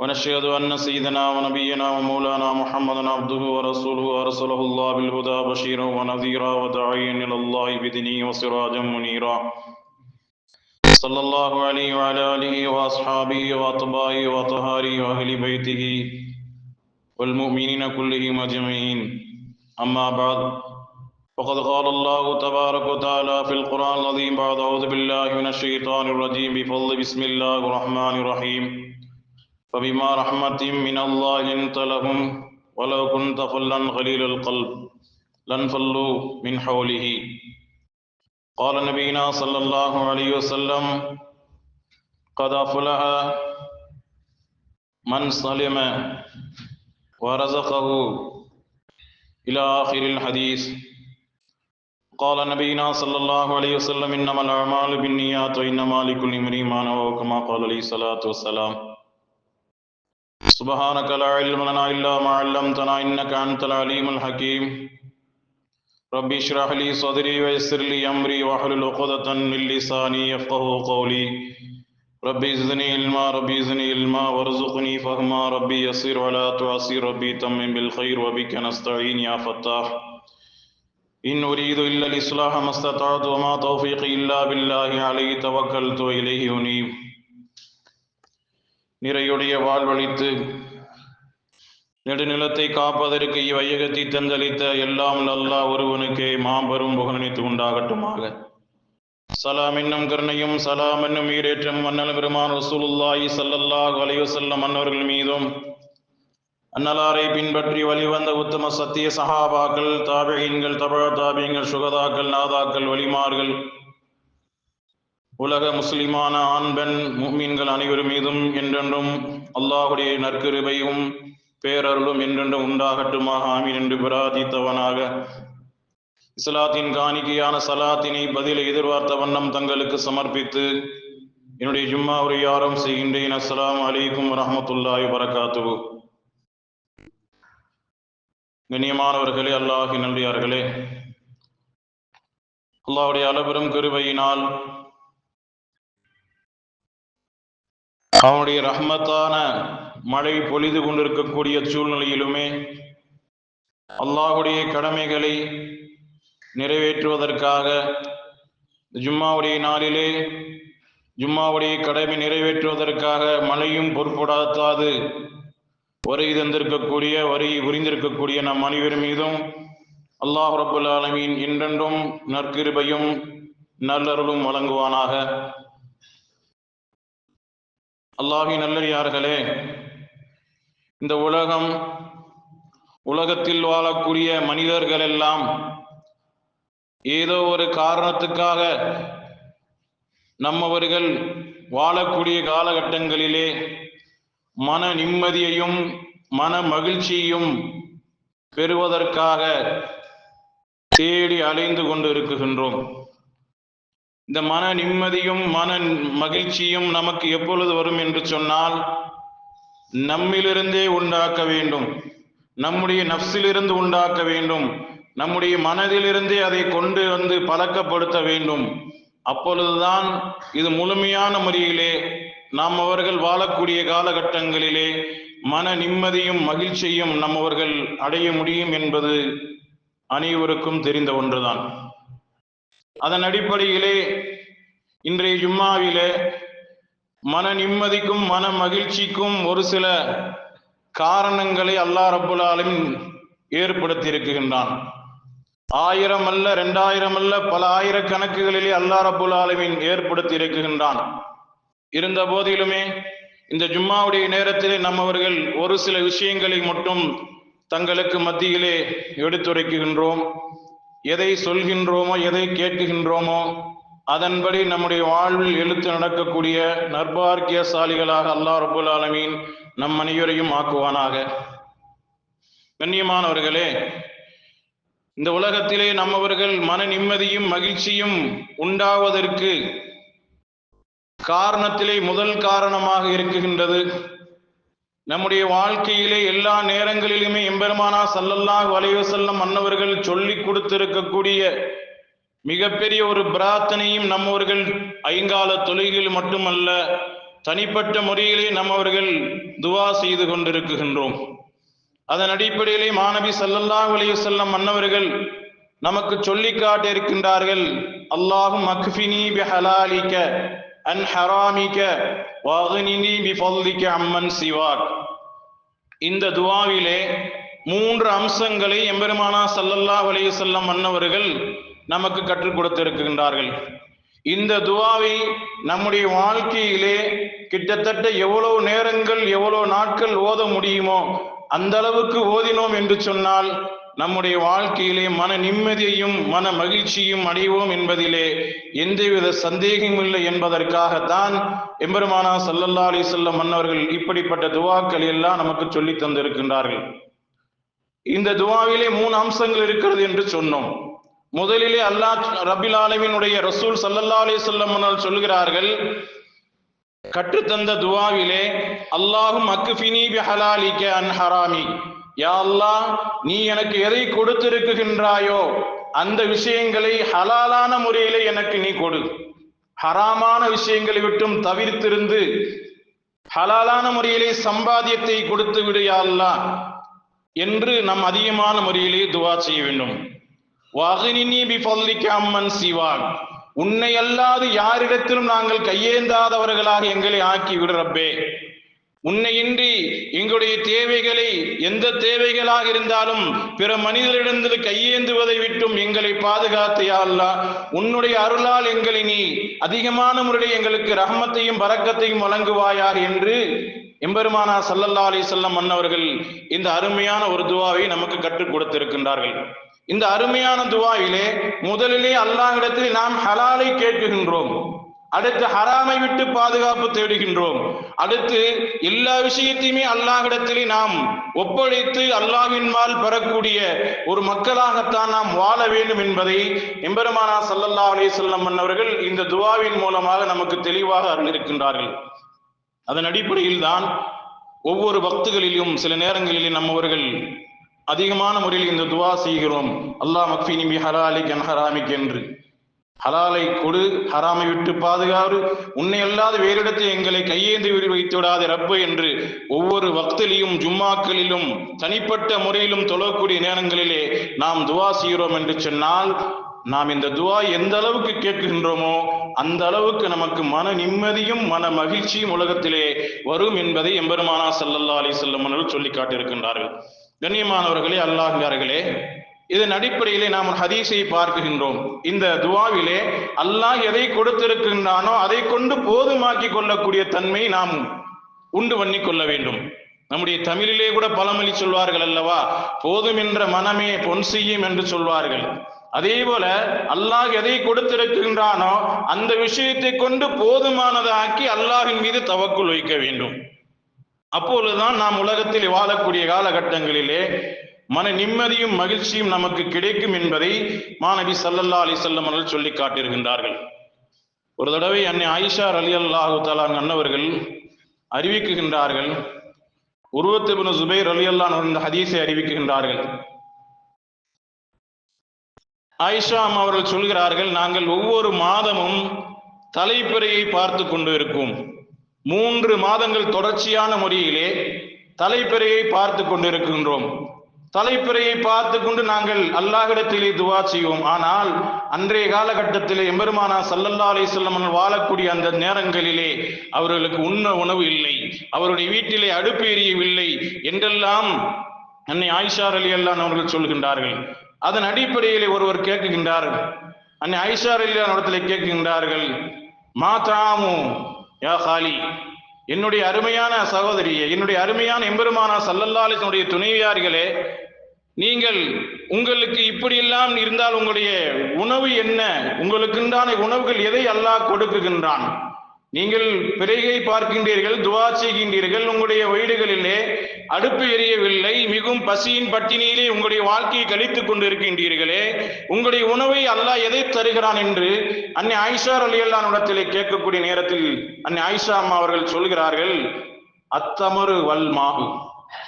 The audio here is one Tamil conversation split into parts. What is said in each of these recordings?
ونشهد أن سيدنا ونبينا ومولانا محمدا عبده ورسوله أرسله الله بالهدى بشيرا ونذيرا وداعيا إلى الله بإذنه وسراجا منيرا. صلى الله عليه وعلى آله وأصحابه وأتباعه وأطهاره وأهل بيته والمؤمنين كلهم أجمعين. أما بعد فقد قال الله تبارك وتعالى في القرآن العظيم بعد أعوذ بالله من الشيطان الرجيم بفضل بسم الله الرحمن الرحيم. فبما رحمة من الله لنت لهم ولو كنت فلا غليل القلب لانفلوا من حوله. قال نبينا صلى الله عليه وسلم، قد أفلح من سلم ورزقه. إلى آخر الحديث. قال نبينا صلى الله عليه وسلم، إنما الأعمال بالنيات وإنما لكل امرئ ما نوى، كما قال عليه الصلاة والسلام. سبحانك لا علم لنا إلا ما علمتنا إنك أنت العليم الحكيم. ربي اشرح لي صدري ويسر لي أمري واحلل عقدة من لساني يفقه قولي. ربي زدني علما، ربي زدني علما وارزقني فهما. ربي يسر ولا تعسر ربي تمم بالخير وبك نستعين يا فتاح. إن أريد إلا الإصلاح ما استطعت وما توفيقي إلا بالله، عليه توكلت وإليه أنيب. நிறையுடைய வாழ்வழித்து நெடுநிலத்தை காப்பதற்கு இவ்வையகத்தை தந்தளித்த எல்லாம் நல்லா ஒருவனுக்கே மாபெரும் புகழனித்து உண்டாகட்டுமாக. சலாம் என்னும் கருணையும் சலாம் என்னும் ஈரேற்றம் மன்னல் பெருமான் ரசூலுல்லாஹி சல்லல்லாஹ் அலைஹி செல்ல அன்னவர்கள் மீதும் அன்னலாரை பின்பற்றி வழிவந்த உத்தம சத்திய சஹாபாக்கள் தாபியங்கள் தபழ தாபியங்கள் சுகதாக்கள் நாதாக்கள் வலிமார்கள் உலக முஸ்லிமான ஆண் பெண் முக்மீன்கள் அனைவரும் மீதும் என்றென்றும் அல்லாஹுடைய நற்கிருபையும் பேரருளும் என்றென்றும் உண்டாகட்டுமாக. ஆமீன் என்று பிரார்த்தித்தவனாக. இஸ்லாத்தின் காணிக்கையான சலாத்தினை பதிலை எதிர்பார்த்த வண்ணம் தங்களுக்கு சமர்ப்பித்து என்னுடைய ஜும்மா உரையாரம் செய்கின்றேன். அஸ்லாம் அலைக்கும் வரமத்துல்லாஹி வரகாத்து கண்ணியமானவர்களே அல்லாஹி நன்றியார்களே அல்லாவுடைய அளபெரும் கருவையினால் அவனுடைய ரஹ்மத்தான மழை பொழிது கொண்டிருக்கக்கூடிய சூழ்நிலையிலுமே அல்லாஹுடைய கடமைகளை நிறைவேற்றுவதற்காக ஜும்மாவுடைய நாளிலே ஜும்மாவுடைய கடமை நிறைவேற்றுவதற்காக மழையும் பொறுப்படாத்தாது வருகை தந்திருக்கக்கூடிய வருகை புரிந்திருக்கக்கூடிய நம் அனைவர் மீதும் அல்லாஹ் ரபுல் ஆலமீன் என்றென்றும் நற்கிருபையும் நல்லருளும் வழங்குவானாக. அல்லாஹி நல்லடியார்களே இந்த உலகம் உலகத்தில் வாழக்கூடிய மனிதர்கள் எல்லாம் ஏதோ ஒரு காரணத்துக்காக நம்மவர்கள் வாழக்கூடிய காலகட்டங்களிலே மன நிம்மதியையும் மன மகிழ்ச்சியையும் பெறுவதற்காக தேடி அலைந்து கொண்டு இருக்குகின்றோம். இந்த மன நிம்மதியும் மன மகிழ்ச்சியும் நமக்கு எப்பொழுது வரும் என்று சொன்னால் நம்மிலிருந்தே உண்டாக்க வேண்டும். நம்முடைய நப்சிலிருந்து உண்டாக்க வேண்டும். நம்முடைய மனதிலிருந்தே அதை கொண்டு வந்து பழக்கப்படுத்த வேண்டும். அப்பொழுதுதான் இது முழுமையான முறையிலே நாம் அவர்கள் வாழக்கூடிய காலகட்டங்களிலே மன நிம்மதியும் மகிழ்ச்சியும் நம்மவர்கள் அடைய முடியும் என்பது அனைவருக்கும் தெரிந்த ஒன்றுதான். அதன் அடிப்படையிலே இன்றைய ஜும்மாவிலே மன நிம்மதிக்கும் மன மகிழ்ச்சிக்கும் ஒரு சில காரணங்களை அல்லாஹ் ரபுல் ஆலமின் ஏற்படுத்தி இருக்குகின்றான் ஆயிரம் அல்ல ரெண்டாயிரம் அல்ல பல ஆயிரக்கணக்குகளிலே அல்லா ரபுல் ஆலமின் ஏற்படுத்தி இருக்குகின்றான் இருந்த போதிலுமே இந்த ஜும்மாவுடைய நேரத்திலே நம்மவர்கள் ஒரு சில விஷயங்களை மட்டும் தங்களுக்கு மத்தியிலே எடுத்துரைக்குகின்றோம் எதை சொல்கின்றோமோ எதை கேட்கின்றோமோ அதன்படி நம்முடைய வாழ்வில் எழுத்து நடக்கக்கூடிய நற்பார்க்கியசாலிகளாக அல்லாஹ் ரபுல் ஆலமீன் நம் அனைவரையும் ஆக்குவானாக. கண்ணியமானவர்களே இந்த உலகத்திலே நம்மவர்கள் மன நிம்மதியும் மகிழ்ச்சியும் உண்டாவதற்கு காரணத்திலே முதல் காரணமாக இருக்குகின்றது நம்முடைய வாழ்க்கையிலே எல்லா நேரங்களிலுமே எம்பெருமானா சல்லல்லா வலைவு செல்லம் மன்னவர்கள் சொல்லி கொடுத்திருக்கக்கூடிய மிகப்பெரிய ஒரு பிரார்த்தனையும் நம்மவர்கள் ஐங்கால தொழுகையில் மட்டுமல்ல தனிப்பட்ட முறையிலே நம்மவர்கள் துவா செய்து கொண்டிருக்கின்றோம். அதன் அடிப்படையிலே மாணவி சல்லல்லா அலைஹி செல்லம் மன்னவர்கள் நமக்கு சொல்லி இருக்கின்றார்கள் அல்லாஹும் அக்ஃபினி பிஹலாலிக عن حرامك واغنني بفضلك அம்மன் سواك. இந்த துவாவிலே மூன்று அம்சங்களை எம்பெருமானா சல்லல்லா அலைஹி வஸல்லம் மன்னவர்கள் நமக்கு கற்றுக் கொடுத்திருக்கின்றார்கள். இந்த துவாவை நம்முடைய வாழ்க்கையிலே கிட்டத்தட்ட எவ்வளவு நேரங்கள் எவ்வளவு நாட்கள் ஓத முடியுமோ அந்த அளவுக்கு ஓதினோம் என்று சொன்னால் நம்முடைய வாழ்க்கையிலே மன நிம்மதியையும் மன மகிழ்ச்சியும் அடைவோம் என்பதிலே எந்தவித சந்தேகமும் இல்லை என்பதற்காகத்தான் எம்பெருமானா சல்லல்லா அலி செல்லம் மன்னவர்கள் இப்படிப்பட்ட துவாக்கள் எல்லாம் நமக்கு சொல்லி தந்திருக்கின்றார்கள். இந்த துவாவிலே மூணு அம்சங்கள் இருக்கிறது என்று சொன்னோம். முதலிலே அல்லாஹ் ரபில் ஆலமினுடைய ரசூல் சல்லல்லா அலி சொல்லம் சொல்கிறார்கள் கற்றுத்தந்த துவாவிலே அல்லாஹும் அக்குஃபினி பிஹலாலிக்க அன் ஹராமி. யா நீ எனக்கு எதை கொடுத்திருக்குகின்றாயோ அந்த விஷயங்களை ஹலாலான முறையில எனக்கு நீ கொடு. ஹராமான விஷயங்களை விட்டும் தவிர்த்திருந்து ஹலாலான முறையிலே சம்பாத்தியத்தை கொடுத்து விடு என்று நம் அதிகமான முறையிலே துவா செய்ய வேண்டும். வாகினி பிஃபல்லிக்க அம்மன் சிவான். உன்னை அல்லாது யாரிடத்திலும் நாங்கள் கையேந்தாதவர்களாக எங்களை ஆக்கி விடுறப்பே உன்னையின்றி எங்களுடைய தேவைகளை எந்த தேவைகளாக இருந்தாலும் பிற மனிதரிடந்து கையேந்துவதை விட்டும் எங்களை பாதுகாத்து அல்லாஹ். உன்னுடைய அருளால் எங்களை நீ அதிகமான முறையில் எங்களுக்கு ரஹமத்தையும் பறக்கத்தையும் வழங்குவாயார் என்று எம்பெருமானா சல்லல்லா அலி சொல்லம் மன்னவர்கள் இந்த அருமையான ஒரு துவாவை நமக்கு கற்றுக் கொடுத்திருக்கின்றார்கள். இந்த அருமையான துவாவிலே முதலிலே அல்லாஹ்விடத்தில் நாம் ஹலாலை கேட்குகின்றோம். அடுத்து ஹராமை விட்டு பாதுகாப்பு தேடுகின்றோம். அடுத்து எல்லா விஷயத்தையுமே அல்லாஹிடத்திலே நாம் ஒப்படைத்து அல்லாவின்மால் பெறக்கூடிய ஒரு மக்களாகத்தான் நாம் வாழ வேண்டும் என்பதை எம்பெருமானா சல்லல்லா அலே செல்லம் மன்னவர்கள் இந்த துவாவின் மூலமாக நமக்கு தெளிவாக அறிந்திருக்கின்றார்கள். அதன் அடிப்படையில் தான் ஒவ்வொரு பக்துகளிலும் சில நேரங்களிலே நம்மவர்கள் அதிகமான முறையில் இந்த துவா செய்கிறோம். அல்லாஹ் மக்ஃபினி ஹராலிக் ஹலாலிக் அன் ஹராமிக் என்று. ஹலாலை கொடு ஹராமை விட்டு பாதுகாறு. உன்னை அல்லாத வேறிடத்தை எங்களை கையேந்தி வைத்து விடாத ரப்பு என்று ஒவ்வொரு வக்திலையும் ஜும்மாக்களிலும் தனிப்பட்ட முறையிலும் தொழக்கூடிய நேரங்களிலே நாம் துவா செய்கிறோம் என்று சொன்னால் நாம் இந்த துவா எந்த அளவுக்கு கேட்கின்றோமோ அந்த அளவுக்கு நமக்கு மன நிம்மதியும் மன மகிழ்ச்சியும் உலகத்திலே வரும் என்பதை எம்பெருமானா சல்லல்லா அலி செல்லம் சொல்லி காட்டியிருக்கின்றார்கள். கண்ணியமானவர்களே அல்லாஹார்களே இதன் அடிப்படையிலே நாம் ஹதீஸை பார்க்குகின்றோம். இந்த துவாவிலே அல்லாஹ் எதை கொடுத்திருக்கின்றானோ அதை கொண்டு போதுமாக்கி கொள்ளக்கூடிய தன்மை நாம் உண்டு பண்ணி கொள்ள வேண்டும். நம்முடைய தமிழிலே கூட பழமொழி சொல்வார்கள் அல்லவா? போதும் என்ற மனமே பொன் செய்யும் என்று சொல்வார்கள். அதே போல அல்லாஹ் எதை கொடுத்திருக்கின்றானோ அந்த விஷயத்தை கொண்டு போதுமானதாக்கி அல்லாஹின் மீது தவக்குள் வைக்க வேண்டும். அப்பொழுதுதான் நாம் உலகத்தில் வாழக்கூடிய காலகட்டங்களிலே மன நிம்மதியும் மகிழ்ச்சியும் நமக்கு கிடைக்கும் என்பதை மாணவி சல்லல்லா அலி செல்லம் அவர்கள் சொல்லி காட்டியிருக்கின்றார்கள். ஒரு தடவை அன்னை ஆயிஷா அலி அல்லாஹு தலான் அன்னவர்கள் அறிவிக்குகின்றார்கள். உருவத்திபுன் சுபைர் அலி அல்லான் இந்த ஹதீஸை அறிவிக்குகின்றார்கள். ஆயிஷா அம்மா அவர்கள் சொல்கிறார்கள் நாங்கள் ஒவ்வொரு மாதமும் தலைப்பிறையை பார்த்து கொண்டு இருக்கும். மூன்று மாதங்கள் தொடர்ச்சியான முறையிலே தலைப்பிறையை பார்த்து கொண்டிருக்கின்றோம் தலைப்பிறையை பார்த்து கொண்டு நாங்கள் அல்லாஹிடத்திலே துவா செய்வோம். ஆனால் அன்றைய காலகட்டத்திலே எம்பெருமானா சல்லல்லா அலி செல்லமன் வாழக்கூடிய அந்த நேரங்களிலே அவர்களுக்கு உண்ண உணவு இல்லை. அவருடைய வீட்டிலே அடுப்பு எரியவில்லை என்றெல்லாம் அன்னை ஆயிஷார் அலி அல்லான் அவர்கள் சொல்கின்றார்கள். அதன் அடிப்படையிலே ஒருவர் கேட்குகின்றார் அன்னை ஆயிஷார் அலி இடத்துல கேட்கின்றார்கள் மாதாமு யா ஹாலி? என்னுடைய அருமையான சகோதரியே என்னுடைய அருமையான எம்பெருமானா சல்லல்லாலிசனுடைய துணைவியார்களே நீங்கள் உங்களுக்கு இப்படியெல்லாம் இருந்தால் உங்களுடைய உணவு என்ன? உங்களுக்குண்டான உணவுகள் எதை அல்லாஹ் கொடுக்குகின்றான்? நீங்கள் பிறகை பார்க்கின்றீர்கள் துவா செய்கின்றீர்கள் உங்களுடைய வீடுகளிலே அடுப்பு எரியவில்லை மிகவும் பசியின் பட்டினியிலே உங்களுடைய வாழ்க்கையை கழித்துக் கொண்டிருக்கின்றீர்களே உங்களுடைய உணவை அல்லாஹ் எதை தருகிறான் என்று அன்னை ஆயிஷா அலி இடத்திலே கேட்கக்கூடிய நேரத்தில் அன்னை ஆயிஷா அம்மா அவர்கள் சொல்கிறார்கள் அத்தமரு வல்மாகு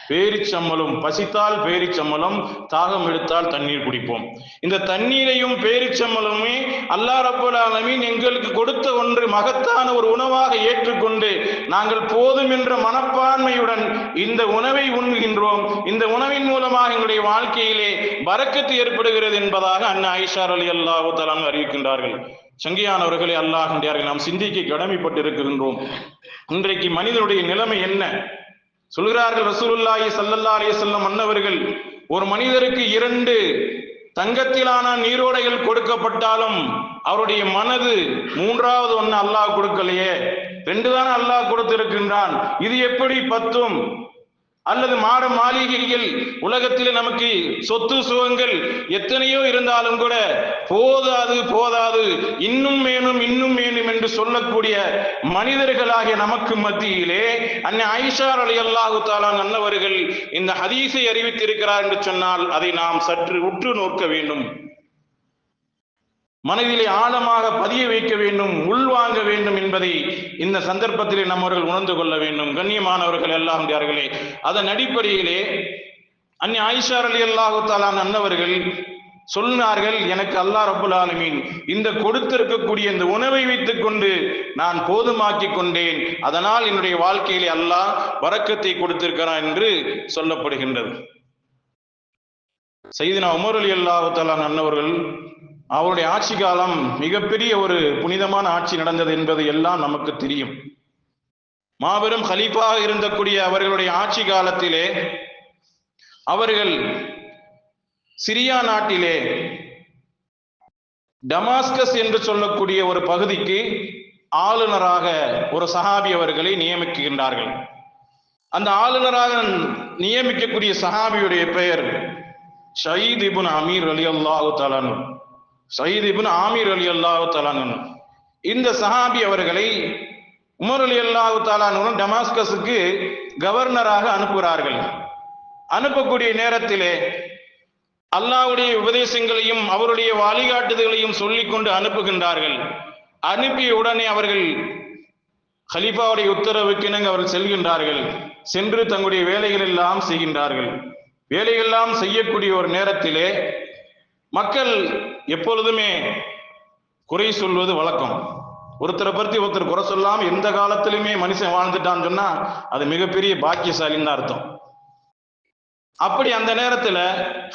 பேரிச்சம்மலும் பசித்தால் பேரிச்சம்மலும் தாகம் எடுத்தால் தண்ணீர் குடிப்போம். இந்த தண்ணீரையும் பேரிச்சம்மலுமே அல்லா ரப்பல் ஆலமீன் எங்களுக்கு கொடுத்த ஒன்று மகத்தான ஒரு உணவாக ஏற்றுக்கொண்டு நாங்கள் போதும் என்ற மனப்பான்மையுடன் இந்த உணவை உண்கின்றோம். இந்த உணவின் மூலமாக எங்களுடைய வாழ்க்கையிலே வரக்கத்து ஏற்படுகிறது என்பதாக அண்ணா ஐஷார் அலி அல்லாஹு தலான் அறிவிக்கின்றார்கள். சங்கியானவர்களை அல்லாஹ் நாம் சிந்திக்க கடமைப்பட்டிருக்கின்றோம். இன்றைக்கு மனிதனுடைய நிலைமை என்ன? சொல்கிறார்கள் ரசூலுல்லாஹி சல்லல்லா அலைஹி செல்லம் மன்னவர்கள் ஒரு மனிதருக்கு இரண்டு தங்கத்திலான நீரோடைகள் கொடுக்கப்பட்டாலும் அவருடைய மனது மூன்றாவது ஒன்னு அல்லாஹ் கொடுக்கலையே. ரெண்டு தானே அல்லாஹ் கொடுத்திருக்கின்றான். இது எப்படி பத்தும்? அல்லது மாட மாளிகைகள் உலகத்தில் நமக்கு சொத்து சுகங்கள் எத்தனையோ இருந்தாலும் கூட போதாது போதாது இன்னும் வேணும் இன்னும் வேணும் என்று சொல்லக்கூடிய மனிதர்களாகிய நமக்கு மத்தியிலே அன்னை ஐஷார் அலி அல்லாஹு தாலான் அன்னவர்கள் இந்த ஹதீஸை அறிவித்திருக்கிறார் என்று சொன்னால் அதை நாம் சற்று உற்று நோக்க வேண்டும். மனதிலே ஆழமாக பதிய வைக்க வேண்டும் உள்வாங்க வேண்டும் என்பதை இந்த சந்தர்ப்பத்திலே நம்மவர்கள் உணர்ந்து கொள்ள வேண்டும். கண்ணியமானவர்கள் எல்லாம் யார்களே அதன் அடிப்படையிலே அன்னி ஆயிஷார் அலி அல்லாஹு தாலான் அன்னவர்கள் சொன்னார்கள் எனக்கு அல்லாஹ் ரபுல் ஆலமீன் இந்த கொடுத்திருக்கக்கூடிய இந்த உணவை வைத்துக் கொண்டு நான் போதுமாக்கி கொண்டேன். அதனால் என்னுடைய வாழ்க்கையிலே அல்லாஹ் வரக்கத்தை கொடுத்திருக்கிறான் என்று சொல்லப்படுகின்றது. செய்தினா உமர் அலி அல்லாஹு தாலான் அன்னவர்கள் அவருடைய ஆட்சி காலம் மிகப்பெரிய ஒரு புனிதமான ஆட்சி நடந்தது என்பது எல்லாம் நமக்கு தெரியும். மாபெரும் ஹலீஃபாக இருந்தக்கூடிய அவர்களுடைய ஆட்சி காலத்திலே அவர்கள் சிரியா நாட்டிலே டமாஸ்கஸ் என்று சொல்லக்கூடிய ஒரு பகுதிக்கு ஆளுநராக ஒரு சஹாபி அவர்களை நியமிக்கின்றார்கள். அந்த ஆளுநராக நியமிக்கக்கூடிய சஹாபியுடைய பெயர் ஷயீத் இபுன் அமீர் அலி அல்லாஹு தலானு சயீத் இபின் ஆமீர் அலி அல்லாஹு தாலான் இந்த சஹாபி அவர்களை உமர் அலி அல்லாஹு தாலானுடன் டமாஸ்கஸுக்கு கவர்னராக அனுப்புகிறார்கள். அனுப்பக்கூடிய நேரத்திலே அல்லாவுடைய உபதேசங்களையும் அவருடைய வழிகாட்டுதல்களையும் சொல்லி கொண்டு அனுப்புகின்றார்கள். அனுப்பிய உடனே அவர்கள் ஹலீஃபாவுடைய உத்தரவுக்கு இணங்க அவர்கள் செல்கின்றார்கள். சென்று தங்களுடைய வேலைகள் எல்லாம் செய்கின்றார்கள். வேலையெல்லாம் செய்யக்கூடிய ஒரு நேரத்திலே மக்கள் எப்பொழுதுமே குறை சொல்வது வழக்கம். ஒருத்தரை பற்றி ஒருத்தர் குறை சொல்லாமல் எந்த காலத்திலுமே மனுஷன் வாழ்ந்துட்டான்னு சொன்னா அது மிகப்பெரிய பாக்கியசாலின்னு தான் அர்த்தம். அப்படி அந்த நேரத்தில்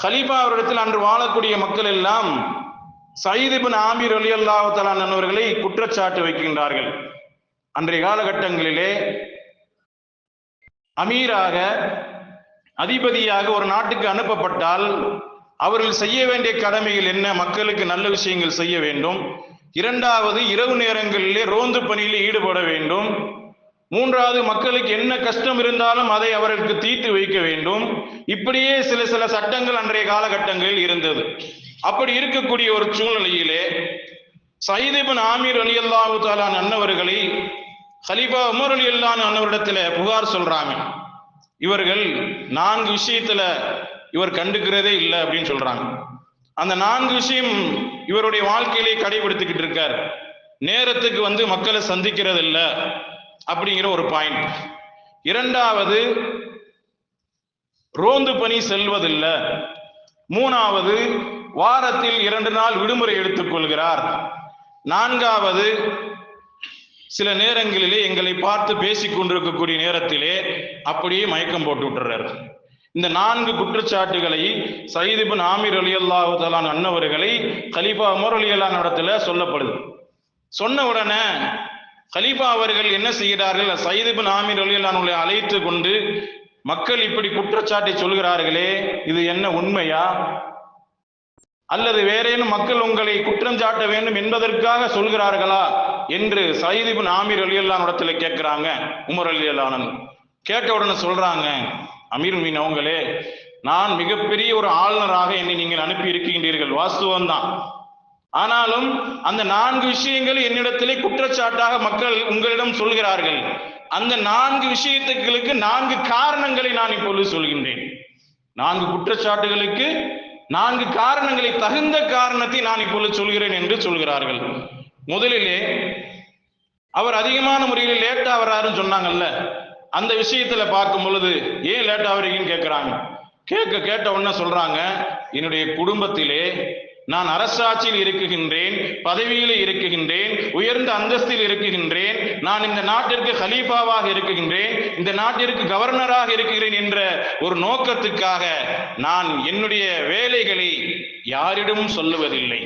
ஹலீஃபா அவரிடத்தில் அன்று வாழக்கூடிய மக்கள் எல்லாம் சயிதிபின் ஆமீர் அலி அல்லாஹலான் என்பவர்களை குற்றச்சாட்டு வைக்கின்றார்கள். அன்றைய காலகட்டங்களிலே அமீராக அதிபதியாக ஒரு நாட்டுக்கு அனுப்பப்பட்டால் அவர்கள் செய்ய வேண்டிய கடமைகள் என்ன? மக்களுக்கு நல்ல விஷயங்கள் செய்ய வேண்டும். இரண்டாவது இரவு நேரங்களிலே ரோந்து பணியில் ஈடுபட வேண்டும். மூன்றாவது மக்களுக்கு என்ன கஷ்டம் இருந்தாலும் அதை அவர்களுக்கு தீர்த்து வைக்க வேண்டும். இப்படியே சில சில சட்டங்கள் அன்றைய காலகட்டங்களில் இருந்தது. அப்படி இருக்கக்கூடிய ஒரு சூழ்நிலையிலே சைதிபின் ஆமீர் அலி அல்லாஹு தாலான் அன்னவர்களை ஹலீஃபா உமர் அலி அல்லான் அன்னவரிடத்துல புகார் சொல்றாங்க. இவர்கள் நான்கு விஷயத்துல இவர் கண்டுக்கிறதே இல்லை அப்படின்னு சொல்றாங்க. அந்த நான்கு விஷயம் இவருடைய வாழ்க்கையிலே கடைபிடித்துக்கிட்டு இருக்கார். நேரத்துக்கு வந்து மக்களை சந்திக்கிறது இல்லை அப்படிங்கிற ஒரு பாயிண்ட் இரண்டாவது ரோந்து பணி செல்வதில்லை மூணாவது வாரத்தில் இரண்டு நாள் விடுமுறை எடுத்துக்கொள்கிறார் நான்காவது சில நேரங்களிலே எங்களை பார்த்து பேசிக் கொண்டிருக்கக்கூடிய நேரத்திலே அப்படியே மயக்கம் போட்டு விட்டுறாரு. இந்த நான்கு குற்றச்சாட்டுகளை சயீதிபின் ஆமீர் அலி அல்லாஹு தலான் அன்னவர்களை கலீஃபா அமர் அலி அல்லான் இடத்துல சொல்லப்படுது. சொன்ன உடனே கலீஃபா அவர்கள் என்ன செய்கிறார்கள்? சயீதிபின் ஆமீர் அலி அல்லானுடைய அழைத்து கொண்டு மக்கள் இப்படி குற்றச்சாட்டை சொல்கிறார்களே இது என்ன உண்மையா? அல்லது வேறேனும் மக்கள் உங்களை குற்றம் சாட்ட வேண்டும் என்பதற்காக சொல்கிறார்களா என்று சயீதிபின் ஆமீர் அலி அல்லான் இடத்துல கேட்கிறாங்க உமர் அலி அல்லானன் கேட்ட உடனே சொல்றாங்க அமீர் மீன் அவங்களே நான் மிகப்பெரிய ஒரு ஆளுநராக என்னை நீங்கள் அனுப்பி இருக்கின்றீர்கள். வாஸ்துவம் தான். ஆனாலும் அந்த நான்கு விஷயங்கள் என்னிடத்திலே குற்றச்சாட்டாக மக்கள் உங்களிடம் சொல்கிறார்கள். அந்த நான்கு விஷயத்துக்களுக்கு நான்கு காரணங்களை நான் இப்பொழுது சொல்கின்றேன். நான்கு குற்றச்சாட்டுகளுக்கு நான்கு காரணங்களை தகுந்த காரணத்தை நான் இப்பொழுது சொல்கிறேன் என்று சொல்கிறார்கள். முதலிலே அவர் அதிகமான முறையில் லேட்டா வர்றாருன்னு சொன்னாங்கல்ல? அந்த விஷயத்துல பார்க்கும் பொழுது ஏன் லேட்டா வரீங்கன்னு கேட்கிறாங்க கேட்க கேட்ட உடனே சொல்றாங்க என்னுடைய குடும்பத்திலே நான் அரசாட்சியில் இருக்குகின்றேன் பதவியில் இருக்குகின்றேன் உயர்ந்த அந்தஸ்தில் இருக்குகின்றேன் நான் இந்த நாட்டிற்கு ஹலீஃபாவாக இருக்குகின்றேன் இந்த நாட்டிற்கு கவர்னராக இருக்கிறேன் என்ற ஒரு நோக்கத்துக்காக நான் என்னுடைய வேலைகளை யாரிடமும் சொல்லுவதில்லை.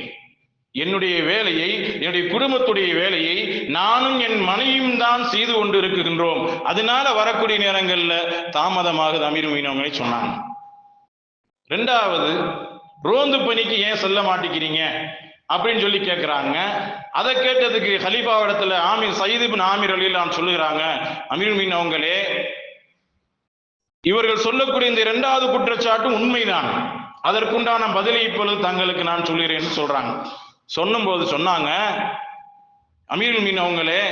என்னுடைய வேலையை என்னுடைய குடும்பத்துடைய வேலையை நானும் என் மனைவியும் தான் செய்து கொண்டு இருக்குகின்றோம் அதனால வரக்கூடிய நேரங்கள்ல தாமதமாகுது அமீர் மீனவங்களை சொன்னாங்க. ரெண்டாவது ரோந்து பணிக்கு ஏன் செல்ல மாட்டேங்கிறீங்க? அப்படின்னு சொல்லி கேட்குறாங்க அதை கேட்டதுக்கு ஹலீஃபா இடத்துல ஆமீர் சயீத் இப்னு ஆமீர் அலிலான் சொல்லுகிறாங்க அமீர் மீன் அவங்களே இவர்கள் சொல்லக்கூடிய இந்த இரண்டாவது குற்றச்சாட்டு உண்மைதான். அதற்குண்டான பதிலை இப்பொழுது தங்களுக்கு நான் சொல்கிறேன்னு சொல்றாங்க. சொன்னும்போது சொன்னாங்க அமீர் மீன் அவங்களே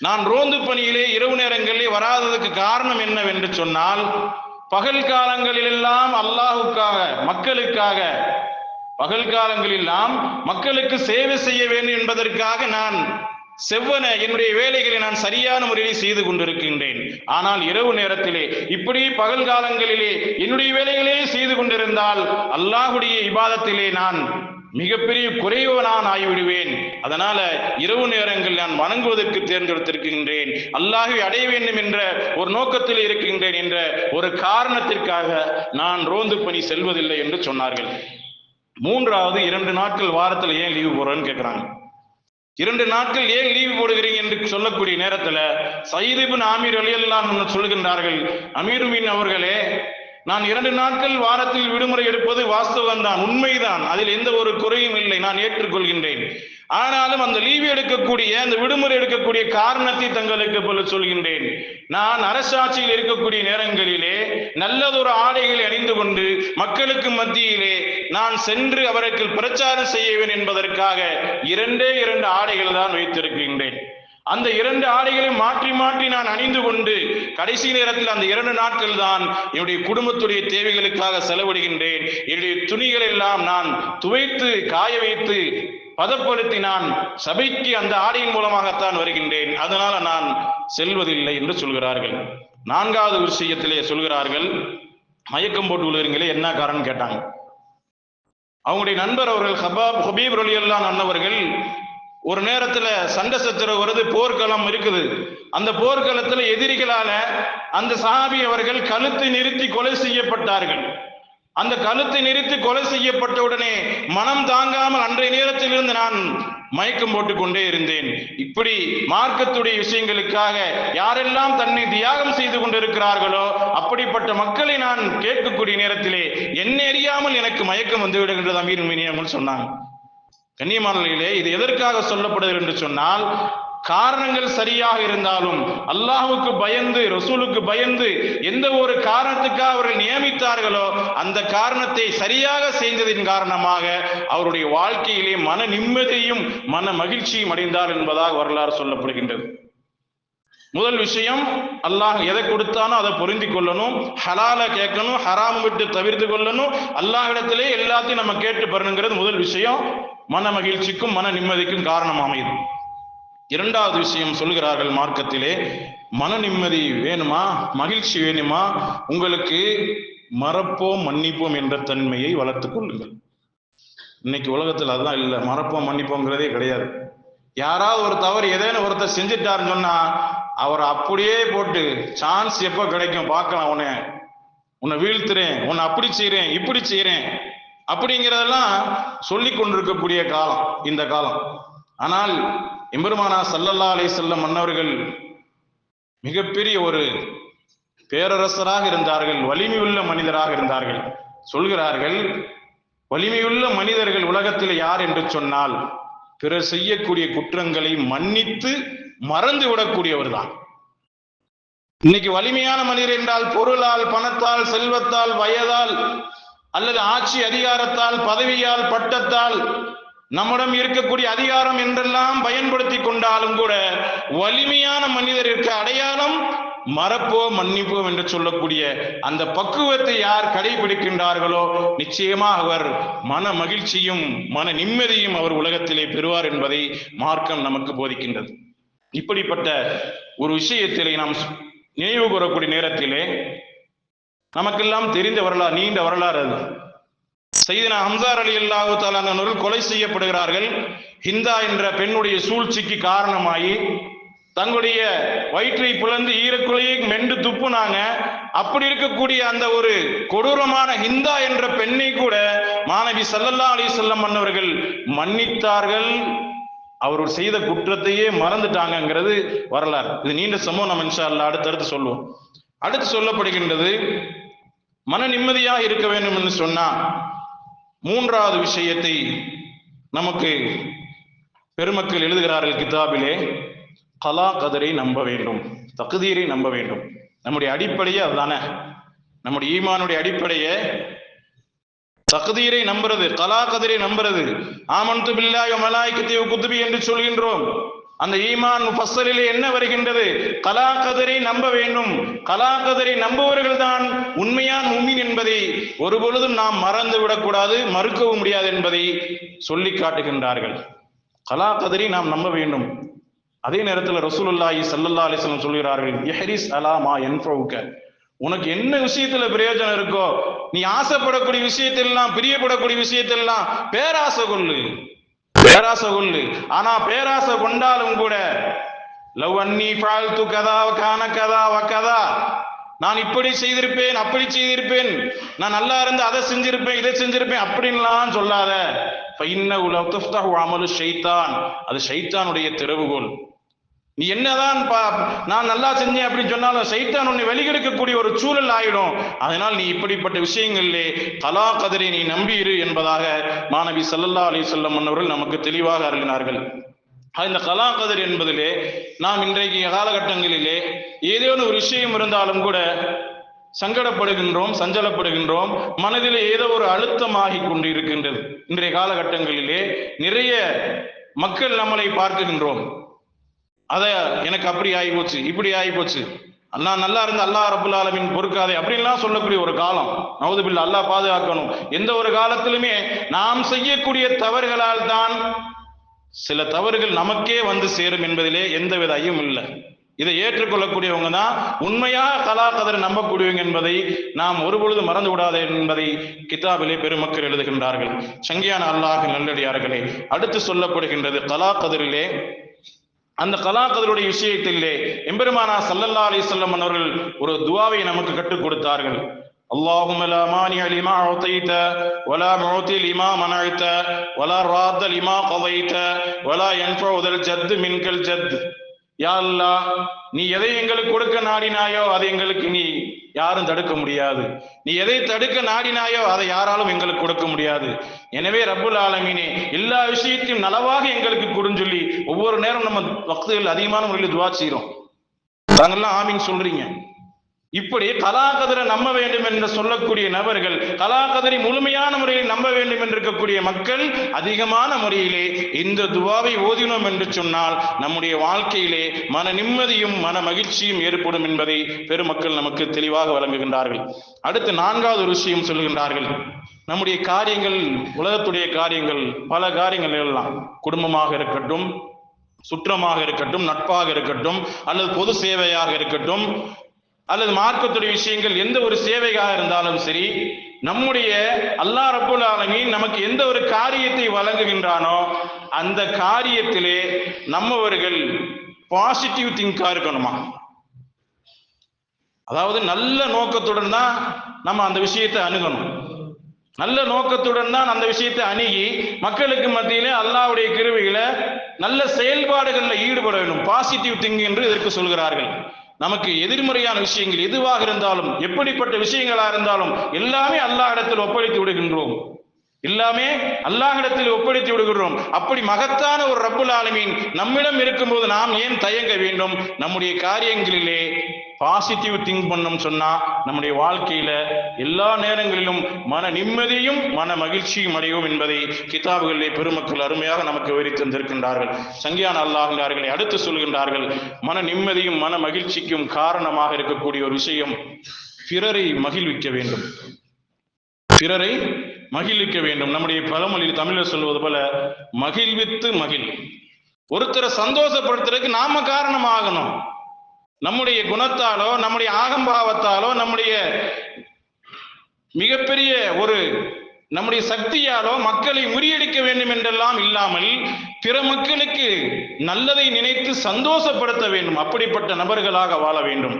நான் ரோந்து பணியிலே இரவு நேரங்களில் வராததுக்கு காரணம் என்னவென்று சொன்னால் பகல் காலங்களிலெல்லாம் அல்லாஹுக்காக மக்களுக்காக பகல் காலங்களெல்லாம் மக்களுக்கு சேவை செய்ய வேண்டும் என்பதற்காக நான் செவ்வன என்னுடைய வேலைகளை நான் சரியான முறையில் செய்து கொண்டிருக்கின்றேன். ஆனால் இரவு நேரத்திலே இப்படி பகல் காலங்களிலே என்னுடைய வேலைகளே செய்து கொண்டிருந்தால் அல்லாஹுடைய இபாதத்திலே நான் மிகப்பெரிய குறைவனான் ஆகிவிடுவேன். அதனால இரவு நேரங்கள் நான் வணங்குவதற்கு தேர்ந்தெடுத்திருக்கின்றேன். அல்லாஹை அடைய வேண்டும் என்ற ஒரு நோக்கத்தில் இருக்கின்றேன் என்ற ஒரு காரணத்திற்காக நான் ரோந்து பணி செல்வதில்லை என்று சொன்னார்கள். மூன்றாவது இரண்டு நாட்கள் வாரத்தில் ஏன் லீவு போறேன்னு கேட்கிறாங்க. இரண்டு நாட்கள் ஏன் லீவு போடுகிறீங்க என்று சொல்லக்கூடிய நேரத்துல சயிதிபின் ஆமீர் அலியல்லாம் சொல்கின்றார்கள் அமீர் மீன் அவர்களே நான் இரண்டு நாட்கள் வாரத்தில் விடுமுறை எடுப்பது வாஸ்தவம் தான் உண்மைதான். அதில் எந்த ஒரு குறையும் இல்லை நான் ஏற்றுக்கொள்கின்றேன். ஆனாலும் அந்த லீவு எடுக்கக்கூடிய அந்த விடுமுறை எடுக்கக்கூடிய காரணத்தை தங்களுக்கு போல சொல்கின்றேன். நான் அரசாட்சியில் இருக்கக்கூடிய நேரங்களிலே நல்லதொரு ஆடைகளை அணிந்து கொண்டு மக்களுக்கு மத்தியிலே நான் சென்று அவருக்கு பிரச்சாரம் செய்வேன் என்பதற்காக இரண்டே இரண்டு ஆடைகள் தான் வைத்திருக்கின்றேன். அந்த இரண்டு ஆடைகளை மாற்றி மாற்றி நான் அணிந்து கொண்டு கடைசி நேரத்தில் அந்த இரண்டு நாட்கள் தான் என்னுடைய குடும்பத்துடைய தேவைகளுக்காக செலவிடுகின்றேன். என்னுடைய துணிகள் எல்லாம் நான் துவைத்து காய வைத்து பதப்படுத்தி நான் சபைக்கு அந்த ஆடையின் மூலமாகத்தான் வருகின்றேன். அதனால நான் செல்வதில்லை என்று சொல்கிறார்கள். நான்காவது விஷயத்திலே சொல்கிறார்கள் மயக்கம் போட்டு விழுகிறீங்களே என்ன காரணம் கேட்டாங்க. அவங்களுடைய நண்பர் அவர்கள் ஹபாப் ஹபீப் ரலியல்லான் அண்ணவர்கள் ஒரு நேரத்துல சண்டை சச்சரவு வருது போர்க்களம் இருக்குது. அந்த போர்க்களத்துல எதிரிகளால அந்த சஹாபி அவர்கள் கழுத்தை நிறுத்தி கொலை செய்யப்பட்டார்கள். அந்த கழுத்தை நிறுத்தி கொலை செய்யப்பட்ட உடனே மனம் தாங்காமல் அன்றைய நேரத்தில் இருந்து நான் மயக்கம் போட்டுக் கொண்டே இருந்தேன். இப்படி மார்க்கத்துடைய விஷயங்களுக்காக யாரெல்லாம் தன்னை தியாகம் செய்து கொண்டிருக்கிறார்களோ அப்படிப்பட்ட மக்களை நான் கேட்கக்கூடிய நேரத்திலே என்ன அறியாமல் எனக்கு மயக்கம் வந்து விடுகின்றது அமீர் மினியம்னு சொன்னாங்க. கண்ணியமானவர்களே இது எதற்காக சொல்லப்படுகிறது என்று சொன்னால் காரணங்கள் சரியாக இருந்தாலும் அல்லாஹுக்கு பயந்து ரசூலுக்கு பயந்து எந்த ஒரு காரணத்துக்காக அவர்கள் நியமித்தார்களோ அந்த காரணத்தை சரியாக செய்ததின் காரணமாக அவருடைய வாழ்க்கையிலே மன நிம்மதியும் மன மகிழ்ச்சியும் அடைந்தார் என்பதாக வரலாறு சொல்லப்படுகின்றது. முதல் விஷயம் அல்லாஹ் எதை கொடுத்தானோ அதை பொருந்தி கொள்ளணும் ஹலால கேட்கணும் ஹராம் விட்டு தவிர்த்து கொள்ளணும் அல்லாஹிடத்திலே எல்லாத்தையும் நம்ம கேட்டு பெறணுங்கிறது முதல் விஷயம். மன மகிழ்ச்சிக்கும் மன நிம்மதிக்கும் காரணம் அமையுது இரண்டாவது விஷயம் சொல்கிறார்கள் மார்க்கத்திலே மன நிம்மதி வேணுமா மகிழ்ச்சி வேணுமா உங்களுக்கு மறப்போம் மன்னிப்போம் என்ற தன்மையை வளர்த்துக் கொள்ளுங்கள். இன்னைக்கு உலகத்தில் அதுதான் இல்லை மறப்போம் மன்னிப்போங்கிறதே கிடையாது. யாராவது ஒரு தவறு ஏதேனும் ஒருத்தர் செஞ்சுட்டாருன்னு சொன்னா அவர் அப்படியே போட்டு சான்ஸ் எப்போ கிடைக்கும் பார்க்கலாம் உன்னை. உன்னை வீழ்த்துறேன் உன்னை அப்படி செய்கிறேன் இப்படி செய்கிறேன் அப்படிங்கிறதெல்லாம் சொல்லி கொண்டிருக்கக்கூடிய காலம் இந்த காலம். ஆனால் எம்பெருமானா சல்லல்லா அலை செல்லம் மன்னவர்கள் மிகப்பெரிய ஒரு பேரரசராக இருந்தார்கள் வலிமையுள்ள மனிதராக இருந்தார்கள். சொல்கிறார்கள் வலிமையுள்ள மனிதர்கள் உலகத்தில் யார்? என்று சொன்னால் பிறர் செய்யக்கூடிய குற்றங்களை மன்னித்து மறந்து விடக்கூடியவர் தான் இன்னைக்கு வலிமையான மனிதர் என்றால் பொருளால் பணத்தால் செல்வத்தால் வயதால் அல்லது ஆட்சி அதிகாரத்தால் பதவியால் பட்டத்தால் நம்மிடம் இருக்கக்கூடிய அதிகாரம் என்றெல்லாம் பயன்படுத்தி கொண்டாலும் கூட வலிமையான மனிதருக்கு அடையாளம் மறப்போ மன்னிப்போம் என்று சொல்லக்கூடிய அந்த பக்குவத்தை யார் கடைபிடிக்கின்றார்களோ நிச்சயமாக அவர் மன மகிழ்ச்சியும் மன நிம்மதியும் அவர் உலகத்திலே பெறுவார் என்பதை மார்க்கம் நமக்கு போதிக்கின்றது. இப்படிப்பட்ட ஒரு விஷயத்திலே நாம் நினைவு கூறக்கூடிய நேரத்திலே நமக்கெல்லாம் தெரிந்த வரலாறு நீண்ட வரலாறு அது. செய்தினா ஹம்சார் அலி அல்லாஹு தாலானவர்கள் கொலை செய்யப்படுகிறார்கள். ஹிந்தா என்ற பெண்ணுடைய சூழ்ச்சிக்கு காரணமாகி தங்களுடைய வயிற்றை பிளந்து ஈரக்குலையை மென்று துப்புனாங்க. அப்படி இருக்கக்கூடிய அந்த ஒரு கொடூரமான ஹிந்தா என்ற பெண்ணை கூட மாணவி சல்லல்லா அலி சொல்லம் மன்னவர்கள் மன்னித்தார்கள். அவர் செய்த குற்றத்தையே மறந்துட்டாங்கங்கிறது வரலாறு. இது நீண்ட சமூகம் நம்ம இன்ஷா அடுத்தடுத்து சொல்லுவோம். அடுத்து சொல்லப்படுகின்றது மன நிம்மதியாக இருக்க வேண்டும் என்று சொன்னா மூன்றாவது விஷயத்தை நமக்கு பெருமக்கள் எழுதுகிறார்கள் கிதாபிலே கலா கதரை நம்ப வேண்டும் தகுதியரை நம்ப வேண்டும். நம்முடைய அடிப்படையே அதுதானே. நம்முடைய ஈமானுடைய அடிப்படையே தகுதீரை நம்புறது கலா கதிரை நம்புறது. ஆமந்து பில்லாய் மலாய்க்கத்தை குத்துபி என்று சொல்கின்றோம். அந்த ஈமான் ஃபஸ்ஸலிலே என்ன வருகின்றது? கலா கதரை நம்ப வேண்டும். கலா கதரை நம்புவர்கள் தான் உண்மையான உண்மின் என்பதை ஒரு பொழுதும் நாம் மறந்து விடக்கூடாது மறுக்கவும் முடியாது என்பதை சொல்லி காட்டுகின்றார்கள். கலா கதரை நாம் நம்ப வேண்டும். அதே நேரத்தில் ரசூலுல்லாஹி சல்லல்லா அலைஹி சொல்கிறார்கள் எஹரிஸ் அலா மா யன்ஃபவுக. உனக்கு என்ன விஷயத்துல பிரயோஜனம் இருக்கோ நீ ஆசைப்படக்கூடிய விஷயத்தெல்லாம் பிரியப்படக்கூடிய விஷயத்தெல்லாம் பேராசை கொள்ளு. பேராசை கொள்ளு. ஆனா பேராசை கொண்டாலும் கூட லவ் அன்னி பாழ்த்து கதா கான கதா வ கதா. நான் இப்படி செய்திருப்பேன் அப்படி செய்திருப்பேன். நான் நல்லா இருந்து அதை செஞ்சிருப்பேன் இதை செஞ்சிருப்பேன் அப்படின்லாம் சொல்லாத. ஃபைன்ன உலக அமலு ஷைத்தான். அது ஷைத்தானுடைய திறவுகோல். நீ என்னதான் பா நான் நல்லா செஞ்சேன் அப்படின்னு சொன்னாலும் சைத்தான் உன்னை வெளியெடுக்கக்கூடிய ஒரு சூழல் ஆயிடும். அதனால் நீ இப்படிப்பட்ட விஷயங்களிலே கலா கதிரை நீ நம்பியிரு என்பதாக மாணவி சல்லல்லா அலி சொல்லம் அவர்கள் நமக்கு தெளிவாக அருளினார்கள் இந்த கலா கதிர் என்பதிலே நாம் இன்றைக்கு காலகட்டங்களிலே ஏதேனும் ஒரு விஷயம் இருந்தாலும் கூட சங்கடப்படுகின்றோம் சஞ்சலப்படுகின்றோம் மனதில் ஏதோ ஒரு அழுத்தமாகி கொண்டு இருக்கின்றது இன்றைய காலகட்டங்களிலே நிறைய மக்கள் நம்மளை பார்க்குகின்றோம் அதை எனக்கு அப்படி ஆகி போச்சு இப்படி ஆகி போச்சு அல்லா நல்லா இருந்து அல்லாஹ் ரபுல் ஆலமின் பொறுக்காதே. அப்படின்லாம் சொல்லக்கூடிய ஒரு காலம். நவுதுபில் அல்லாஹ் பாதுகாக்கணும். எந்த ஒரு காலத்திலுமே நாம் செய்யக்கூடிய தவறுகளால் தான் சில தவறுகள் நமக்கே வந்து சேரும் என்பதிலே எந்தவித ஐயம் இல்லை. இதை ஏற்றுக்கொள்ளக்கூடியவங்க தான் உண்மையாக கலாகதரை நம்பக்கூடியவங்க என்பதை நாம் ஒருபொழுது மறந்து விடாதே என்பதை கிதாபிலே பெருமக்கள் எழுதுகின்றார்கள். சங்கியான அல்லாஹ் நல்லடியார்களே அடுத்து சொல்லப்படுகின்றது கலாகதரிலே அந்த கலாக்கதருடைய விஷயத்திலே எம்பெருமானா சல்லல்லா அலி சொல்லம் அவர்கள் ஒரு துவாவை நமக்கு கற்றுக் கொடுத்தார்கள் اللهم لا مانع لما أعطيت ولا معطي لما منعت ولا راد لما قضيت ولا ينفع ذا الجد منك الجد யா நீ எதை எங்களுக்கு கொடுக்க நாடினாயோ அதை எங்களுக்கு நீ யாரும் தடுக்க முடியாது. நீ எதை தடுக்க நாடினாயோ அதை யாராலும் எங்களுக்கு கொடுக்க முடியாது. எனவே ரப்புல் ஆலமீனே எல்லா விஷயத்தையும் நலவாக எங்களுக்கு கொடுன்னு சொல்லி ஒவ்வொரு நேரம் நம்ம பக்தர்கள் அதிகமான முறையில் துவா செய்கிறோம் தாங்கெல்லாம் ஆமின்னு சொல்றீங்க. இப்படி கலாகதரை நம்ப வேண்டும் என்று சொல்லக்கூடிய நபர்கள் கலாகதரை முழுமையான முறையில் நம்ப வேண்டும் என்று இருக்கக்கூடிய மக்கள் அதிகமான முறையிலே இந்த துவாவை ஓதினோம் என்று சொன்னால் நம்முடைய வாழ்க்கையிலே மன நிம்மதியும் மன மகிழ்ச்சியும் ஏற்படும் என்பதை பெருமக்கள் நமக்கு தெளிவாக வழங்குகின்றார்கள். அடுத்து நான்காவது ஒரு விஷயம் சொல்கின்றார்கள். நம்முடைய காரியங்கள் உலகத்துடைய காரியங்கள் பல காரியங்கள் எல்லாம் குடும்பமாக இருக்கட்டும் சுற்றமாக இருக்கட்டும் நட்பாக இருக்கட்டும் அல்லது பொது சேவையாக இருக்கட்டும் அல்லது மார்க்கத்துடைய விஷயங்கள் எந்த ஒரு சேவையாக இருந்தாலும் சரி நம்முடைய அல்லா ரப்புல் ஆலமீன் நமக்கு எந்த ஒரு காரியத்தை வழங்குகின்றானோ அந்த காரியத்திலே நம்மவர்கள் பாசிட்டிவ் திங்கா இருக்கணுமா? அதாவது நல்ல நோக்கத்துடன் தான் நம்ம அந்த விஷயத்தை அணுகணும். நல்ல நோக்கத்துடன் தான் அந்த விஷயத்தை அணுகி மக்களுக்கு மத்தியிலே அல்லாவுடைய கிருவிகளை நல்ல செயல்பாடுகளில் ஈடுபட வேண்டும். பாசிட்டிவ் திங் என்று இதற்கு சொல்கிறார்கள். நமக்கு எதிர்மறையான விஷயங்கள் எதுவாக இருந்தாலும் எப்படிப்பட்ட விஷயங்களா இருந்தாலும் எல்லாமே அல்லாஹ் இடத்தில் ஒப்படைத்து விடுகின்றோம். எல்லாமே அல்லாஹிடத்தில் ஒப்படைத்து விடுகிறோம் அப்படி மகத்தான ஒரு ரப்புல் ஆலமீன் நம்மிடம் இருக்கும்போது நாம் ஏன் தயங்க வேண்டும்? நம்முடைய காரியங்களிலே பாசிட்டிவ் திங்க் பண்ணோம் சொன்னா நம்முடைய வாழ்க்கையில எல்லா நேரங்களிலும் மன நிம்மதியும் மன மகிழ்ச்சியும் அடையும் என்பதை கிதாபுகளிலே பெருமக்கள் அருமையாக நமக்கு விவரித்து தந்திருக்கின்றார்கள். சங்கியான அல்லாஹ்கிறார்களை அடுத்து சொல்கின்றார்கள் மன நிம்மதியும் மன மகிழ்ச்சிக்கும் காரணமாக இருக்கக்கூடிய ஒரு விஷயம் பிறரை மகிழ்விக்க வேண்டும். பிறரை மகிழ்விக்க வேண்டும். நம்முடைய பழமொழியில் தமிழில் சொல்வது போல மகிழ்வித்து மகிழ். ஒருத்தரை சந்தோஷப்படுத்துறதுக்கு நாம காரணமாகணும். நம்முடைய குணத்தாலோ நம்முடைய ஆகம்பாவத்தாலோ நம்முடைய மிகப்பெரிய ஒரு நம்முடைய சக்தியாலோ மக்களை முறியடிக்க வேண்டும் என்றெல்லாம் இல்லாமல் பிற மக்களுக்கு நல்லதை நினைத்து சந்தோஷப்படுத்த வேண்டும். அப்படிப்பட்ட நபர்களாக வாழ வேண்டும்.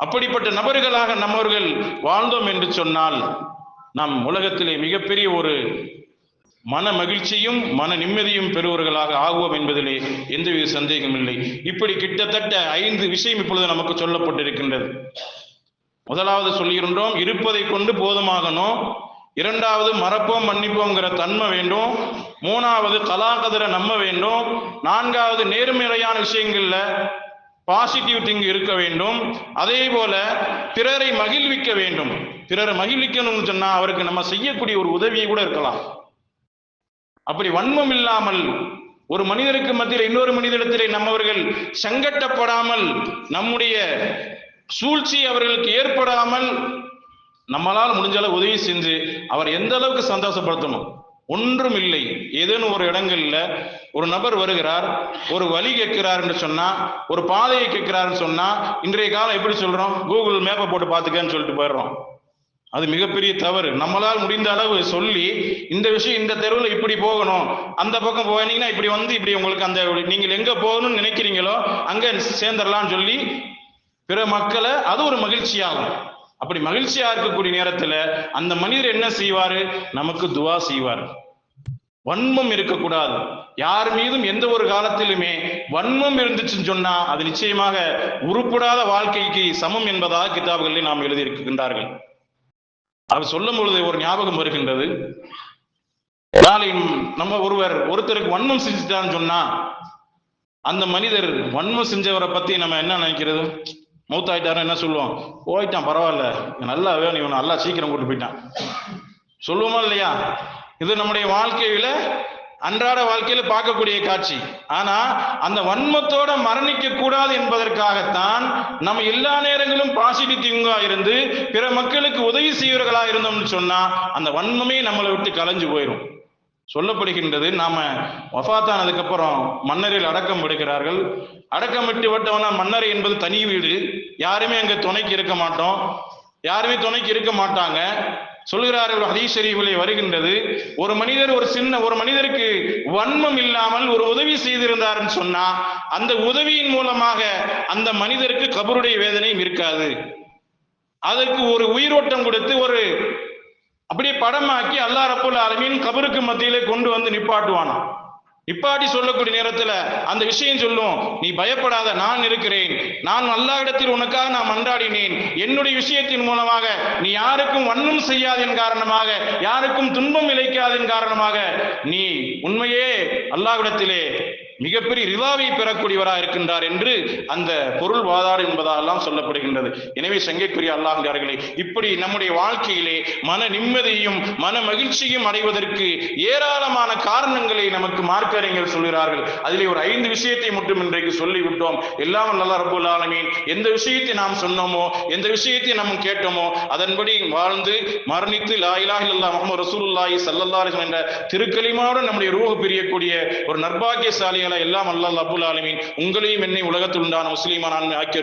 அப்படிப்பட்ட நபர்களாக நம்மவர்கள் வாழ்ந்தோம் என்று சொன்னால் நாம் உலகத்திலே மிகப்பெரிய ஒரு மன மகிழ்ச்சியும் மன நிம்மதியும் பெறுவர்களாக ஆகுவோம் என்பதிலே எந்தவித சந்தேகம் இல்லை. இப்படி கிட்டத்தட்ட ஐந்து விஷயம் இப்பொழுது நமக்கு சொல்லப்பட்டிருக்கின்றது. முதலாவது சொல்லுகின்றோம் இருப்பதை கொண்டு போதுமாகணும். இரண்டாவது மறப்போம் மன்னிப்போங்கிற தன்மை வேண்டும். மூணாவது கலாகதிர நம்ப வேண்டும். நான்காவது நேர்மறையான விஷயங்கள்ல பாசிட்டிவ் திங் இருக்க வேண்டும். அதே போல பிறரை மகிழ்விக்க வேண்டும். பிறரை மகிழ்விக்கணும்னு சொன்னா அவருக்கு நம்ம செய்யக்கூடிய ஒரு உதவியை கூட இருக்கலாம். அப்படி வன்மம் இல்லாமல் ஒரு மனிதருக்கு மத்தியில் இன்னொரு மனிதனிடத்திலே நம்மவர்கள் சங்கட்டப்படாமல் நம்முடைய சூழ்ச்சி அவர்களுக்கு ஏற்படாமல் நம்மளால் முடிஞ்ச அளவு உதவி செஞ்சு அவர் எந்த அளவுக்கு சந்தோஷப்படுத்தணும்? ஒன்றும் இல்லை ஏதேனும் ஒரு இடங்கள்ல ஒரு நபர் வருகிறார் ஒரு வழி கேட்கிறார் என்று சொன்னா ஒரு பாதையை கேட்கிறாருன்னு சொன்னா இன்றைய காலம் எப்படி சொல்றோம்? கூகுள் மேப்பை போட்டு பாத்துக்கன்னு சொல்லிட்டு போயிடுறோம். அது மிகப்பெரிய தவறு. நம்மளால் முடிந்த அளவு சொல்லி இந்த விஷயம் இந்த தெருவில் இப்படி போகணும் அந்த பக்கம் போனீங்கன்னா இப்படி வந்து இப்படி உங்களுக்கு அந்த நீங்கள் எங்க போகணும்னு நினைக்கிறீங்களோ அங்க சேர்ந்துடலாம்னு சொல்லி பிற மக்களை அது ஒரு மகிழ்ச்சியாகும். அப்படி மகிழ்ச்சியா இருக்கக்கூடிய நேரத்துல அந்த மனிதர் என்ன செய்வாரு? நமக்கு துவா செய்வார். வன்மம் இருக்கக்கூடாது. யார் மீதும் எந்த ஒரு காலத்திலுமே வன்மம் இருந்துச்சுன்னு சொன்னா அது நிச்சயமாக உருப்படாத வாழ்க்கைக்கு சமம் என்பதாக கிதாபுகளில் நாம் எழுதியிருக்கின்றார்கள். அவர் சொல்லும் பொழுது ஒரு ஞாபகம் வருகின்றது. நாளை நம்ம ஒருவர் ஒருத்தருக்கு வன்மம் செஞ்சுட்டான்னு சொன்னா அந்த மனிதர் வன்மம் செஞ்சவரை பத்தி நம்ம என்ன நினைக்கிறது? மௌத்தாயிட்டாரு என்ன சொல்லுவோம் போயிட்டான் பரவாயில்ல. நல்லா வேணும் இவன் நல்லா சீக்கிரம் கூட்டு போயிட்டான். சொல்லுவோமா இல்லையா? இது நம்முடைய வாழ்க்கையில அன்றாட வாழ்க்கையில பார்க்கக்கூடிய காட்சி. ஆனா அந்த வன்மத்தோட மரணிக்க கூடாது என்பதற்காகத்தான் நம்ம எல்லா நேரங்களும் பாசிட்டிவா இருந்து பிற மக்களுக்கு உதவி செய்வர்களா இருந்தோம்னு சொன்னா அந்த வன்மமே நம்மளை விட்டு கலைஞ்சு போயிடும் சொல்லப்படுகின்றது நாம வஃபாத்தானதுக்கு அப்புறம் மன்னரில் அடக்கம் விடுகிறார்கள். அடக்கம் விட்டு விட்டவனா மன்னர் என்பது தனி வீடு. யாருமே அங்க துணைக்கு இருக்க மாட்டோம். யாருமே துணைக்கு இருக்க மாட்டாங்க. சொல்கிறார்கள் ஹதீஸ் ஷரீஃபிலே வருகின்றது ஒரு மனிதர் ஒரு சின்ன ஒரு மனிதருக்கு வன்மம் இல்லாமல் ஒரு உதவி செய்திருந்தாருன்னு சொன்னா அந்த உதவியின் மூலமாக அந்த மனிதருக்கு கபருடைய வேதனையும் இருக்காது. அதற்கு ஒரு உயிரோட்டம் கொடுத்து ஒரு அப்படியே படமாக்கி அல்லா ரப்புல் ஆலமீன் கபருக்கு மத்தியிலே கொண்டு வந்து நிப்பாட்டுவானாம். இப்பாட்டி சொல்லக்கூடிய நேரத்துல அந்த விஷயம் சொல்லும். நீ பயப்படாத நான் இருக்கிறேன். நான் நல்ல இடத்தில் உனக்காக நான் மன்றாடினேன். என்னுடைய விஷயத்தின் மூலமாக நீ யாருக்கும் வன்மம் செய்யாதின் காரணமாக யாருக்கும் துன்பம் இழைக்காதின் காரணமாக நீ உண்மையே அல்லாவிடத்திலே மிகப்பெரிய ரிவாவை பெறக்கூடியவராக இருக்கின்றார் என்று அந்த பொருள் வாதாடு என்பதாலாம் சொல்லப்படுகின்றது. எனவே சங்கைக்குரிய அல்லாஹார்களே இப்படி நம்முடைய வாழ்க்கையிலே மன நிம்மதியும் மன மகிழ்ச்சியும் அடைவதற்கு ஏராளமான காரணங்களை நமக்கு மார்க்கறிஞர் சொல்கிறார்கள். அதிலே ஒரு ஐந்து விஷயத்தை மட்டும் இன்றைக்கு சொல்லிவிட்டோம். எல்லாம் நல்லா ரபுல் ஆலமீன். எந்த விஷயத்தை நாம் சொன்னோமோ எந்த விஷயத்தை நாம் கேட்டோமோ அதன்படி வாழ்ந்து மரணித்து லாயிலாக இல்லா முகமது ரசூலுல்லாஹி சல்லல்லாஹு என்ற திருக்கலிமாவுடன் நம்முடைய ரூஹ பிரியக்கூடிய ஒரு எல்லாம் அல்லாஹ் அபுல் ஆலமீன். உங்களையும் என்னை உலகத்தில் உண்டான முஸ்லீமான ஆக்கி